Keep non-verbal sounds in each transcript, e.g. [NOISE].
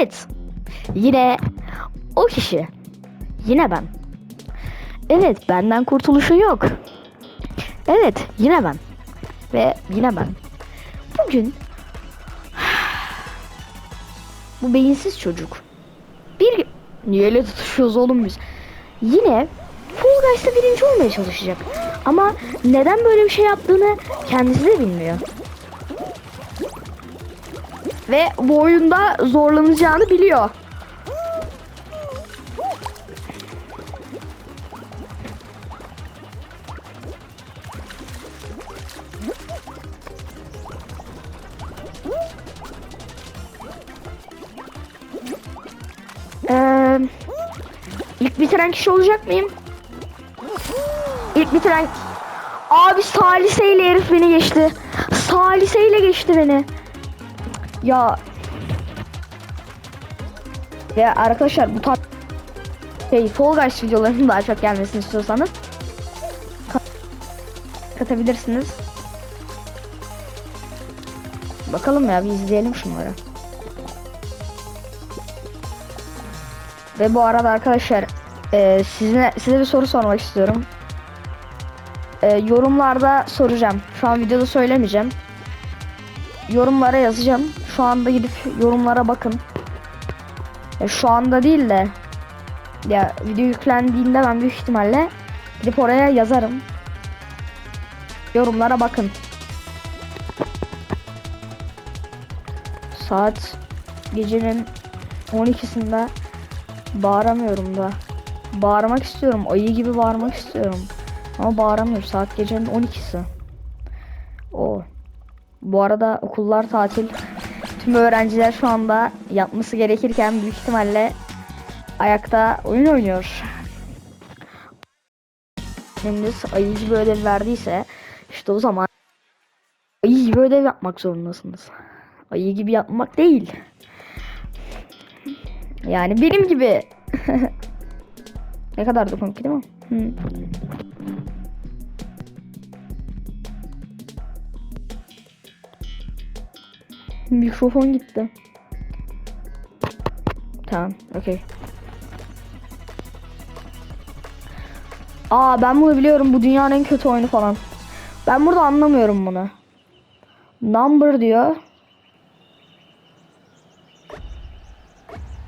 Evet. Yine o kişi. Yine ben. Evet benden kurtuluşu yok. Evet yine ben. Ve yine ben. Bugün [SIGHS] bu beyinsiz çocuk. Bir niye öyle tutuşuyoruz oğlum biz? Yine Fall Guys'ta birinci olmaya çalışacak. Ama neden böyle bir şey yaptığını kendisi de bilmiyor. Ve bu oyunda zorlanacağını biliyor. Ee, ilk bitiren kişi olacak mıyım? İlk bitiren... Abi Salise ile herif beni geçti. Salise ile geçti beni. Ya... Ya arkadaşlar bu tarz şey Fall Guys videolarının daha çok gelmesini istiyorsanız kat- katabilirsiniz. Bakalım ya bir izleyelim şunları. Ve bu arada arkadaşlar e, size, size bir soru sormak istiyorum. E, yorumlarda soracağım. Şu an videoda söylemeyeceğim. Yorumlara yazacağım. Şu anda gidip yorumlara bakın. E, şu anda değil de ya video yüklendiğinde ben büyük ihtimalle gidip oraya yazarım. Yorumlara bakın. Saat gecenin 12'sinde Bağıramıyorum da. Bağırmak istiyorum. Ayı gibi bağırmak istiyorum. Ama bağıramıyorum. Saat gecenin 12'si. O. Bu arada okullar tatil. Tüm öğrenciler şu anda yapması gerekirken büyük ihtimalle ayakta oyun oynuyor. Şimdi ayı gibi ödev verdiyse işte o zaman ayı gibi ödev yapmak zorundasınız. Ayı gibi yapmak değil. Yani benim gibi. [LAUGHS] ne kadar da komik değil mi? Hı. Mikrofon gitti. Tamam, okey. Aa ben bunu biliyorum. Bu dünyanın en kötü oyunu falan. Ben burada anlamıyorum bunu. Number diyor.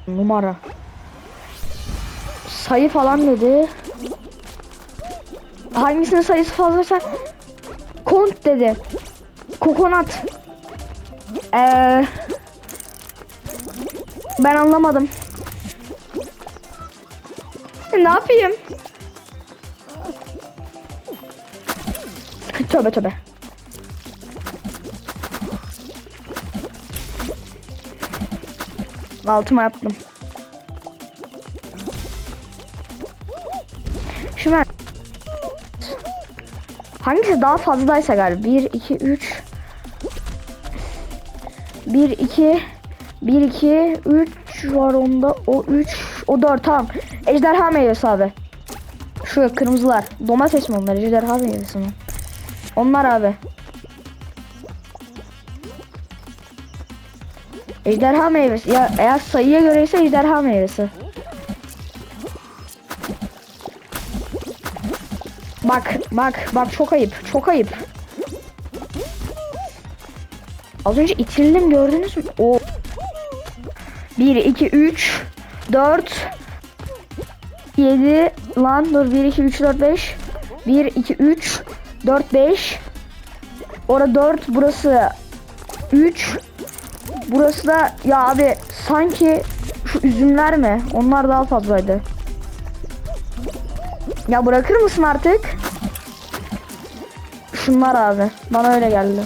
Numara. Sayı falan dedi. Hangisinin sayısı fazlaysa kont dedi. Kokonat. Ee, ben anlamadım. Ne yapayım? Tövbe tövbe. Altıma yaptım. Ben Hangisi daha fazlaysa galiba 1 2 3 1 2 1 2 3 var onda o 3 o 4 tamam. Ejderha meyvesi abi. Şu kırmızılar. Domates mi onlar? Ejderha meyvesi mi? Onlar abi. Ejderha meyvesi. Ya eğer sayıya göre ise ejderha meyvesi. Bak bak bak çok ayıp çok ayıp. Az önce itildim gördünüz mü? O 1 2 3 4 7 lan dur 1 2 3 4 5 1 2 3 4 5 Orada 4 burası 3 Burası da ya abi sanki şu üzümler mi? Onlar daha fazlaydı. Ya bırakır mısın artık? Şunlar abi. Bana öyle geldi.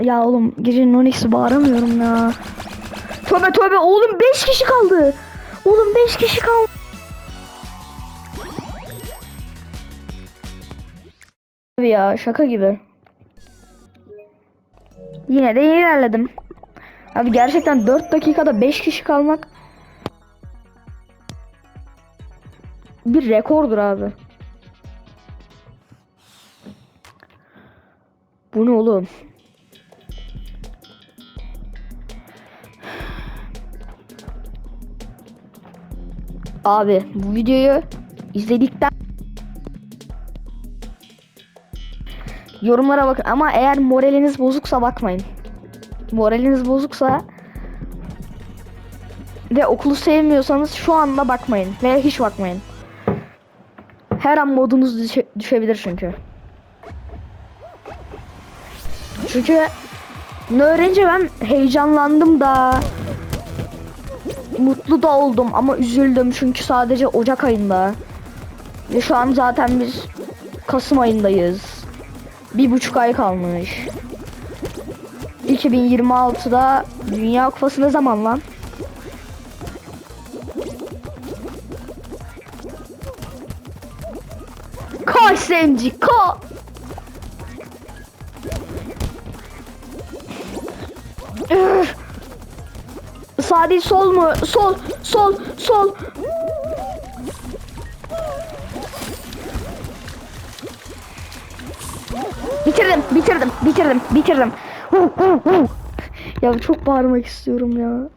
Ya. Oğlum gecenin 12'si bağıramıyorum ya. Tövbe tövbe oğlum 5 kişi kaldı. Oğlum 5 kişi kaldı. Ya şaka gibi. Yine de ilerledim. Abi gerçekten 4 dakikada 5 kişi kalmak bir rekordur abi. Bu ne oğlum? Abi bu videoyu izledikten yorumlara bakın ama eğer moraliniz bozuksa bakmayın. Moraliniz bozuksa ve okulu sevmiyorsanız şu anda bakmayın veya hiç bakmayın. Her an modunuz düşe- düşebilir çünkü. Çünkü bunu öğrenince ben heyecanlandım da mutlu da oldum ama üzüldüm çünkü sadece Ocak ayında ve şu an zaten biz Kasım ayındayız. Bir buçuk ay kalmış. 2026'da Dünya Kupası ne zaman lan? Koş Zenci ko. Sağ değil sol mu? Sol, sol, sol. Bitirdim, bitirdim, bitirdim, bitirdim. Hu, hu, hu. Ya çok bağırmak istiyorum ya.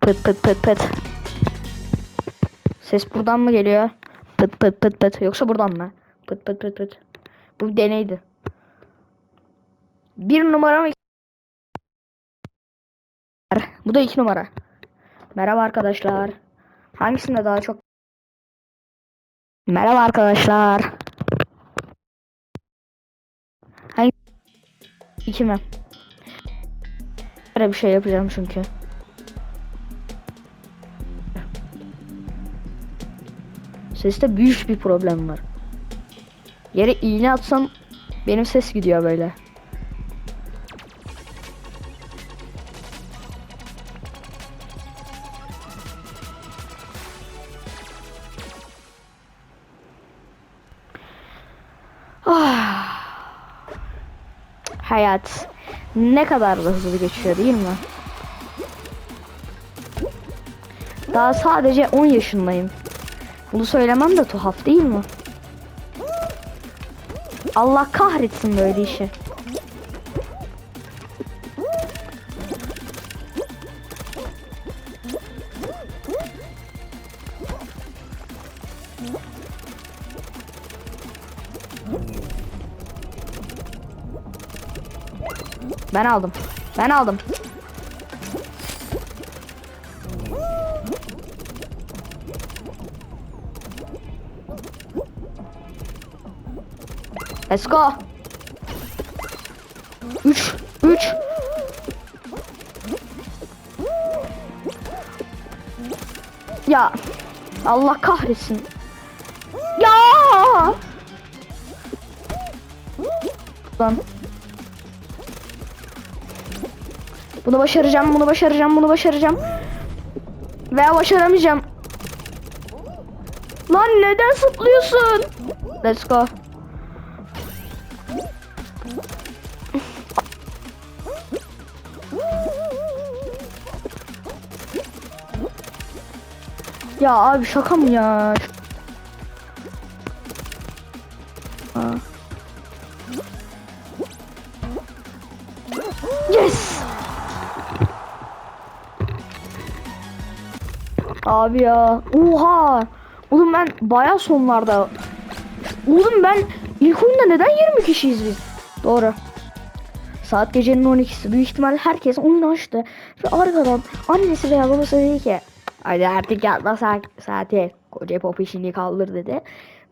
Pıt pıt pıt pıt. Ses buradan mı geliyor? Pıt pıt pıt pıt. Yoksa buradan mı? Pıt pıt pıt pıt. Bu bir deneydi. Bir numara mı? Bu da iki numara. Merhaba arkadaşlar. Hangisinde daha çok? Merhaba arkadaşlar. Hangi? İki mi? Böyle bir şey yapacağım çünkü. Seste büyük bir problem var. Yere iğne atsam benim ses gidiyor böyle. Ah. Hayat ne kadar da hızlı geçiyor değil mi? Daha sadece 10 yaşındayım. Bunu söylemem de tuhaf değil mi? Allah kahretsin böyle işi. Ben aldım. Ben aldım. Let's go. 3 3 Ya Allah kahretsin. Ya! Lan. Bunu başaracağım, bunu başaracağım, bunu başaracağım. Veya başaramayacağım. Lan neden zıplıyorsun? Let's go. Ya abi şaka mı ya? Yes! Abi ya. Oha! Oğlum ben baya sonlarda. Oğlum ben ilk oyunda neden 20 kişiyiz biz? Doğru. Saat gecenin 12'si. Büyük ihtimal herkes oyunu açtı. Ve arkadan annesi veya babası dedi ki Hadi artık yatma saat, saati. Koca pop işini kaldır dedi.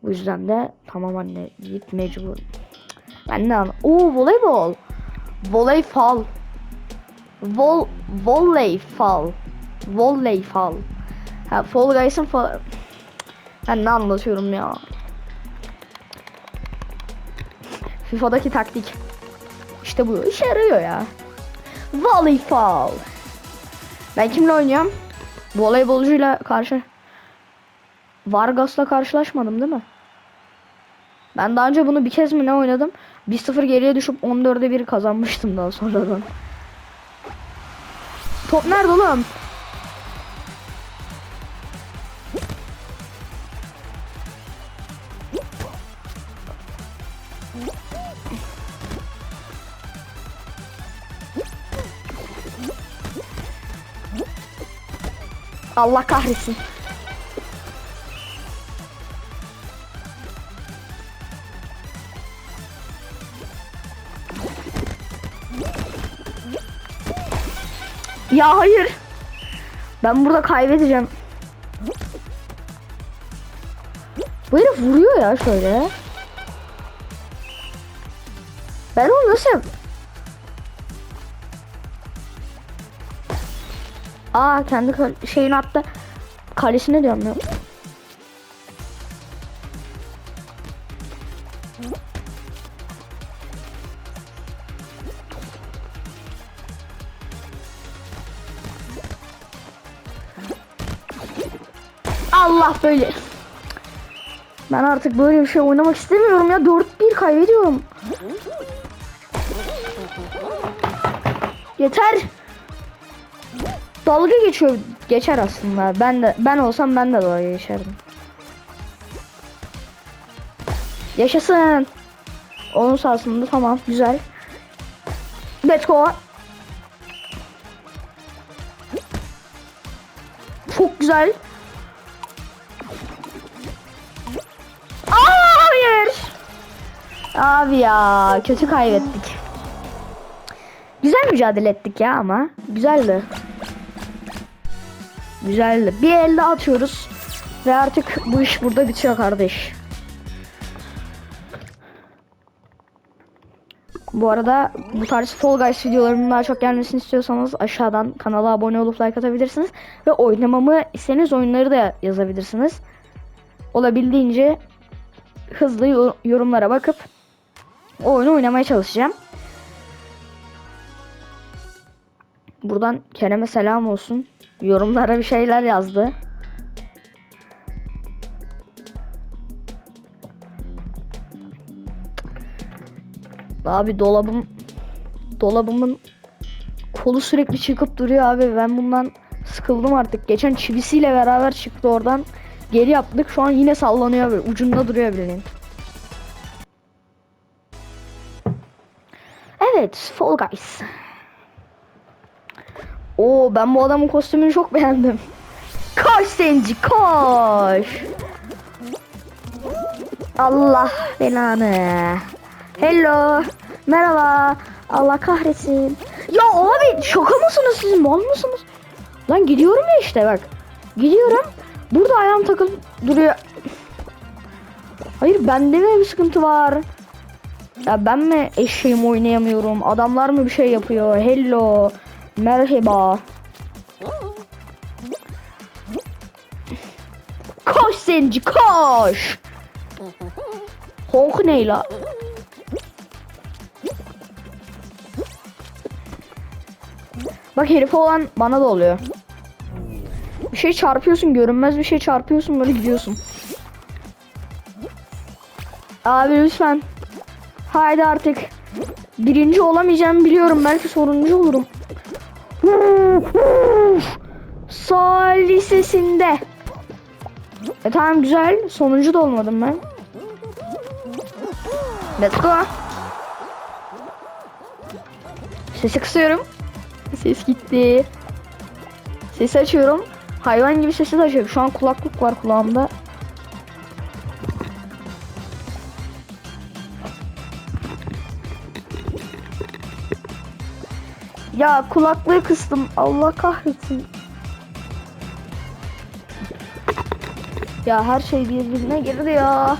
Bu yüzden de tamam anne git mecbur. Ben ne an? Oo voleybol. Voleybol. Vol voleybol. Voleybol. Ha Fall Guys'ın fall. Ben ne anlatıyorum ya? FIFA'daki taktik. İşte bu işe yarıyor ya. Voleybol. Ben kimle oynuyorum? Voleybolcuyla karşı Vargas'la karşılaşmadım değil mi? Ben daha önce bunu bir kez mi ne oynadım? 1-0 geriye düşüp 14'e 1 kazanmıştım daha sonradan. Top nerede oğlum? Allah kahretsin. Ya hayır. Ben burada kaybedeceğim. Bu herif vuruyor ya şöyle. Ben onu nasıl Aa kendi şeyini attı. Kalesine diyorum ya. Allah böyle. Ben artık böyle bir şey oynamak istemiyorum ya. 4-1 kaybediyorum. Yeter. Dalga geçiyor. Geçer aslında. Ben de ben olsam ben de dalga geçerdim. Yaşasın. Onun sahasında tamam güzel. Let's go. Çok güzel. Aa, hayır. Abi ya kötü kaybettik. Güzel mücadele ettik ya ama. Güzeldi. Güzeldi. Bir elde atıyoruz. Ve artık bu iş burada bitiyor kardeş. Bu arada bu tarz Fall Guys videolarının daha çok gelmesini istiyorsanız aşağıdan kanala abone olup like atabilirsiniz. Ve oynamamı istediğiniz oyunları da yazabilirsiniz. Olabildiğince hızlı yo- yorumlara bakıp o oyunu oynamaya çalışacağım. Buradan Kerem'e selam olsun. Yorumlara bir şeyler yazdı. Abi dolabım dolabımın kolu sürekli çıkıp duruyor abi. Ben bundan sıkıldım artık. Geçen çivisiyle beraber çıktı oradan. Geri yaptık. Şu an yine sallanıyor böyle. Ucunda duruyor bildiğin. Evet, Fall Guys. Oo ben bu adamın kostümünü çok beğendim. Koş Senci koş. Allah belanı. Hello. Merhaba. Allah kahretsin. Ya abi şaka mısınız siz mal mısınız? Lan gidiyorum ya işte bak. Gidiyorum. Burada ayağım takıl duruyor. Hayır bende mi bir sıkıntı var? Ya ben mi eşeğim oynayamıyorum? Adamlar mı bir şey yapıyor? Hello. Merhaba. Koş Zenci koş. Honk ne la? Bak herif olan bana da oluyor. Bir şey çarpıyorsun görünmez bir şey çarpıyorsun böyle gidiyorsun. Abi lütfen. Haydi artık. Birinci olamayacağımı biliyorum. Belki sonuncu olurum. Sağ lisesinde. E tamam güzel. Sonuncu da olmadım ben. Let's go. Sesi kısıyorum. Ses gitti. Sesi açıyorum. Hayvan gibi sesi açıyorum. Şu an kulaklık var kulağımda. Ya kulaklığı kıstım. Allah kahretsin. Ya her şey birbirine girdi ya.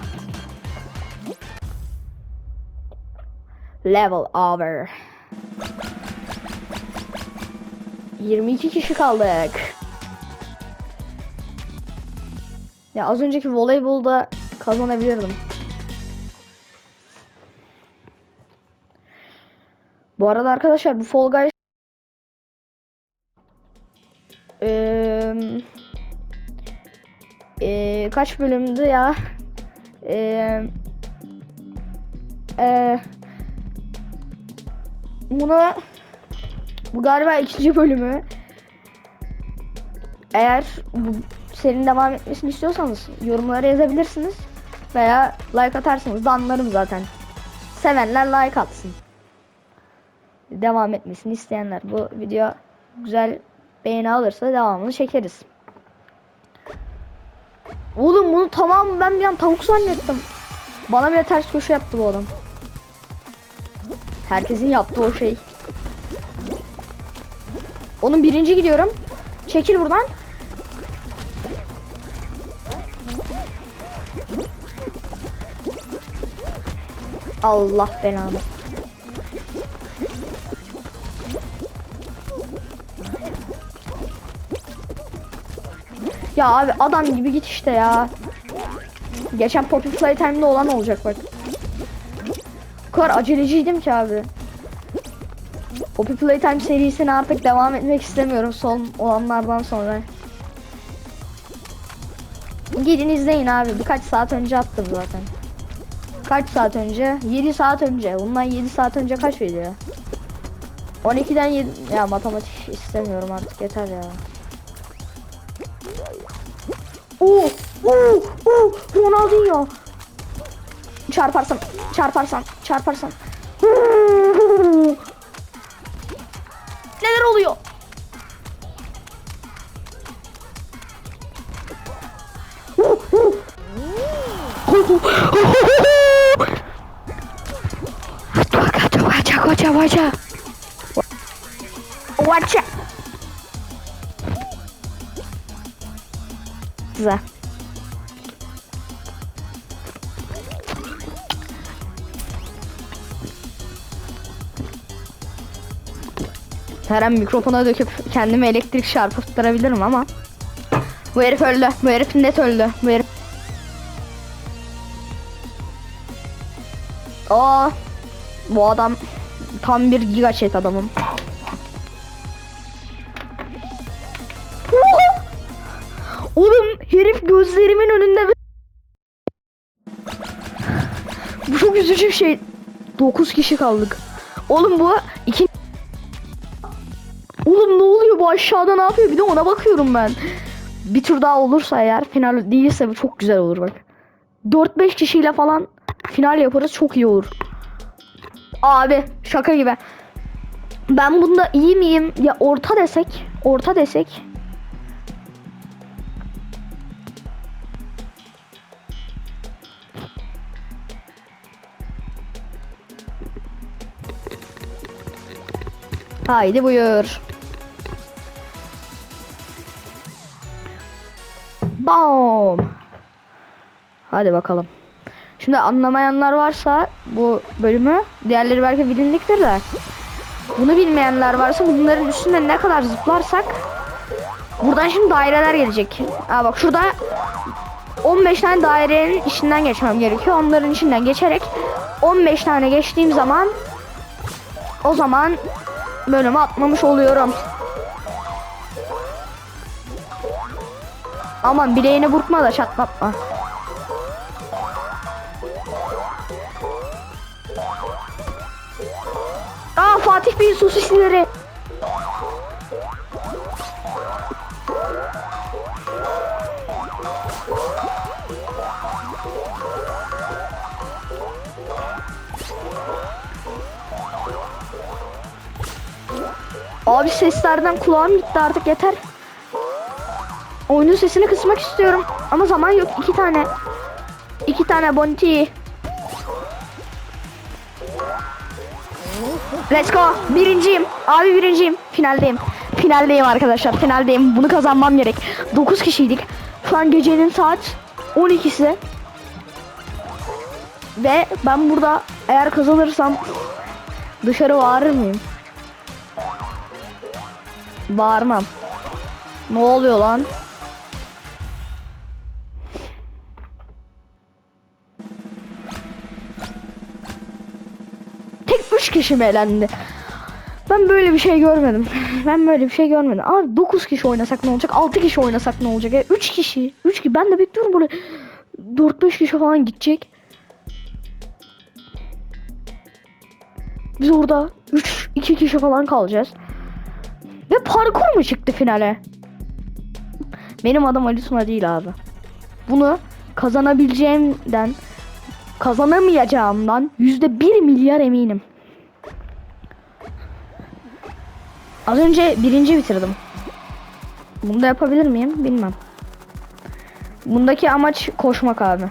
Level over. 22 kişi kaldık. Ya az önceki voleybolda kazanabilirdim. Bu arada arkadaşlar bu Fall Guys kaç bölümdü ya? Eee eee bunu bu galiba ikinci bölümü. Eğer bu serinin devam etmesini istiyorsanız yorumlara yazabilirsiniz. Veya like atarsınız da anlarım zaten. Sevenler like atsın. Devam etmesini isteyenler. Bu video güzel beğeni alırsa devamını çekeriz. Oğlum bunu tamam ben bir an tavuk zannettim. Bana bile ters köşe yaptı bu adam. Herkesin yaptığı o şey. Onun birinci gidiyorum. Çekil buradan. Allah belanı. Ya abi adam gibi git işte ya. Geçen Poppy Playtime'da olan olacak bak. O kadar aceleciydim ki abi. Poppy Playtime serisine artık devam etmek istemiyorum son olanlardan sonra. Gidin izleyin abi. Birkaç saat önce attım zaten. Kaç saat önce? 7 saat önce. Bundan 7 saat önce kaç video? 12'den 7... Ya matematik istemiyorum artık yeter ya. Oo, oo, oo, Ronaldinho. Çarparsan, çarparsan, çarparsan. Neler oluyor? Wacha, wacha, Güzel. Her mikrofona döküp kendime elektrik çarpıttırabilirim ama bu herif öldü. Bu herif net öldü. Bu herif Aa, bu adam tam bir giga chat adamım. Üzücü bir şey. 9 kişi kaldık. Oğlum bu iki Oğlum ne oluyor bu aşağıda ne yapıyor? Bir de ona bakıyorum ben. Bir tur daha olursa eğer final değilse bu çok güzel olur bak. 4-5 kişiyle falan final yaparız çok iyi olur. Abi şaka gibi. Ben bunda iyi miyim? Ya orta desek, orta desek. Haydi buyur. Bam. Hadi bakalım. Şimdi anlamayanlar varsa bu bölümü diğerleri belki bilinliktir de bunu bilmeyenler varsa bunların üstünde ne kadar zıplarsak buradan şimdi daireler gelecek. Aa bak şurada 15 tane dairenin içinden geçmem gerekiyor. Onların içinden geçerek 15 tane geçtiğim zaman o zaman bölümü atmamış oluyorum. Aman bileğini burkma da çatlatma. Aa Fatih Bey'in sosisleri. Abi seslerden kulağım gitti artık yeter. Oyunun sesini kısmak istiyorum ama zaman yok. iki tane. iki tane Bonti. Let's go. Birinciyim. Abi birinciyim. Finaldeyim. Finaldeyim arkadaşlar. Finaldeyim. Bunu kazanmam gerek. 9 kişiydik. Şu an gecenin saat 12'si. Ve ben burada eğer kazanırsam dışarı bağırır mıyım? Bağırmam. Ne oluyor lan? Tek 3 kişi mi elendi? Ben böyle bir şey görmedim. [LAUGHS] Ben böyle bir şey görmedim. Abi 9 kişi oynasak ne olacak? 6 kişi oynasak ne olacak? 3 kişi. 3 kişi. Ben de bekliyorum böyle 4-5 kişi falan gidecek. Biz orada 3 2 kişi falan kalacağız. Ve parkur mu çıktı finale? Benim adım Ali Tuna değil abi. Bunu kazanabileceğimden kazanamayacağımdan yüzde bir milyar eminim. Az önce birinci bitirdim. Bunu da yapabilir miyim bilmem. Bundaki amaç koşmak abi.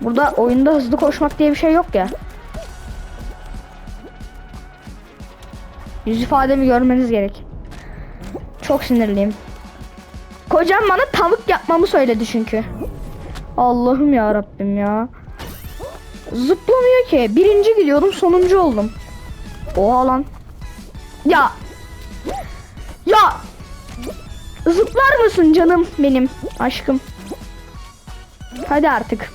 Burada oyunda hızlı koşmak diye bir şey yok ya. Yüz ifademi görmeniz gerek. Çok sinirliyim. Kocam bana tavuk yapmamı söyledi çünkü. Allah'ım ya Rabbim ya. Zıplamıyor ki. Birinci gidiyorum, sonuncu oldum. Oha lan. Ya. Ya. Zıplar mısın canım benim aşkım? Hadi artık.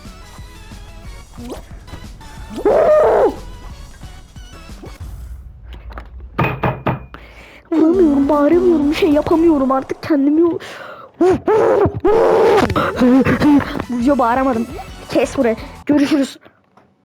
Bağıramıyorum, bir şey yapamıyorum artık kendimi. Burcu bağıramadım. Kes burayı. Görüşürüz.